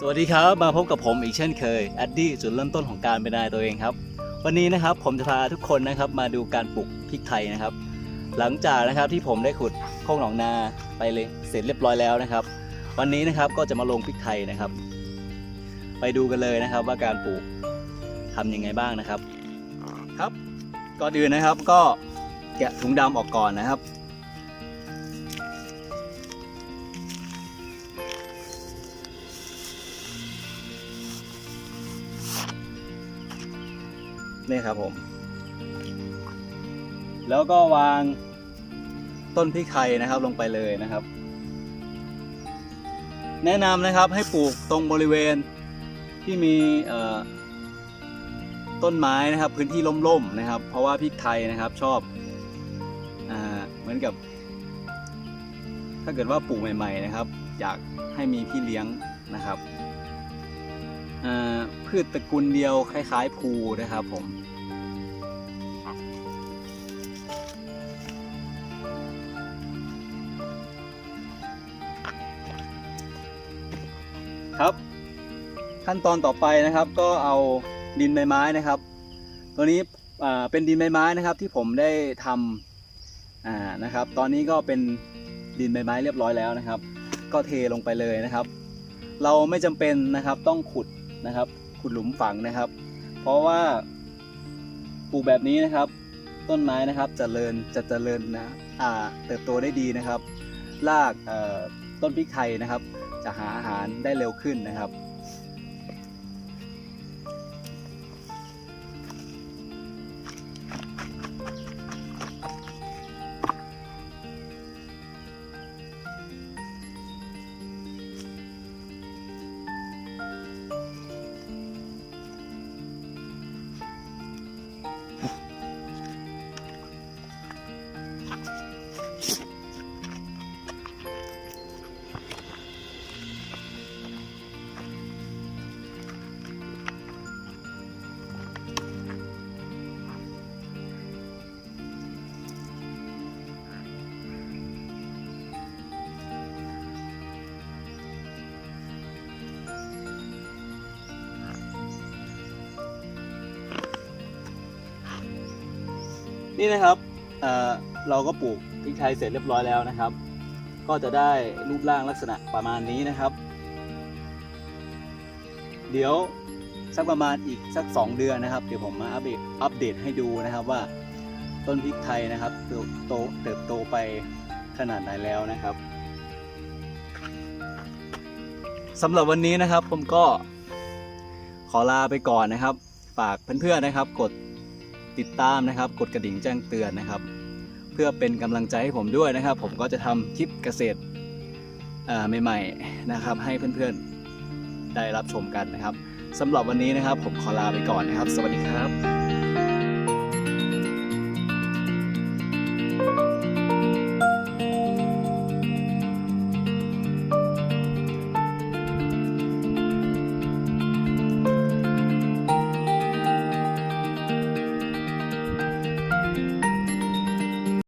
สวัสดีครับ มาพบกับผมอีกเช่นเคยแอดดี้จุดเริ่มต้นของการเป็นนายตัวเองครับ วันนี้นะครับผมจะพาทุกคนนะครับมาดูการปลูกพริกไทยนะครับ หลังจากนะครับที่ผมได้ขุดโค้งหนองนาไปเลยเสร็จเรียบร้อยแล้วนะครับ วันนี้นะครับก็จะมาลงพริกไทยนะครับ ไปดูกันเลยนะครับว่าการปลูกทำยังไงบ้างนะครับ ครับก่อนอื่นนะครับก็แกะถุงดำออกก่อนนะครับ นี่ครับผม แล้วก็วางต้นพริกไทยนะครับลงไปเลยนะครับ แนะนำนะครับให้ปลูกตรงบริเวณที่มีต้นไม้นะครับ พื้นที่ร่มๆนะครับ เพราะว่าพริกไทยนะครับชอบอเหมือนกับ ถ้าเกิดว่าปลูกใหม่ ๆนะครับ อยากให้มีพี่เลี้ยงนะครับ พืชตระกูลเดียวคล้ายๆภูนะครับผมครับ ขั้นตอนต่อไปนะครับก็เอาดินใบไม้นะครับ ตัวนี้เป็นดินใบไม้นะครับที่ผมได้ทำนะครับ ตอนนี้ก็เป็นดินใบไม้เรียบร้อยแล้วนะครับ ก็เทลงไปเลยนะครับ เราไม่จำเป็นนะครับต้องขุดนะครับ ขุดหลุมฝังนะครับ เพราะว่าปลูกแบบนี้นะครับ ต้นไม้นะครับจเจริญจะเจริญนะอ่าเติบโตได้ดีนะครับรากต้นพริกไทยนะครับ จะหาอาหารได้เร็วขึ้นนะครับ นี่นะครับเเราก็ปลูกพริกไทยเสร็จเรียบร้อยแล้วนะครับ ก็จะได้รูปร่างลักษณะประมาณนี้นะครับ เดี๋ยวสักประมาณอีกสัก 2 เดือนนะครับ เดี๋ยวผมมาอัปเดตอัปเดตให้ดูนะครับว่าต้นพริกไทยนะครับเติบโตเติบโตไปขนาดไหนแล้วนะครับสำหรับวันนี้นะครับผมก็ขอลาไปก่อนนะครับ ฝากเพื่อนๆนะครับ กด ติดตามนะครับ กดกระดิ่งแจ้งเตือนนะครับ เพื่อเป็นกำลังใจให้ผมด้วยนะครับ ผมก็จะทำคลิปเกษตรอ่อใหม่ๆนะครับ ให้เพื่อนๆได้รับชมกันนะครับสำหรับวันนี้นะครับ ผมขอลาไปก่อนนะครับ สวัสดีครับ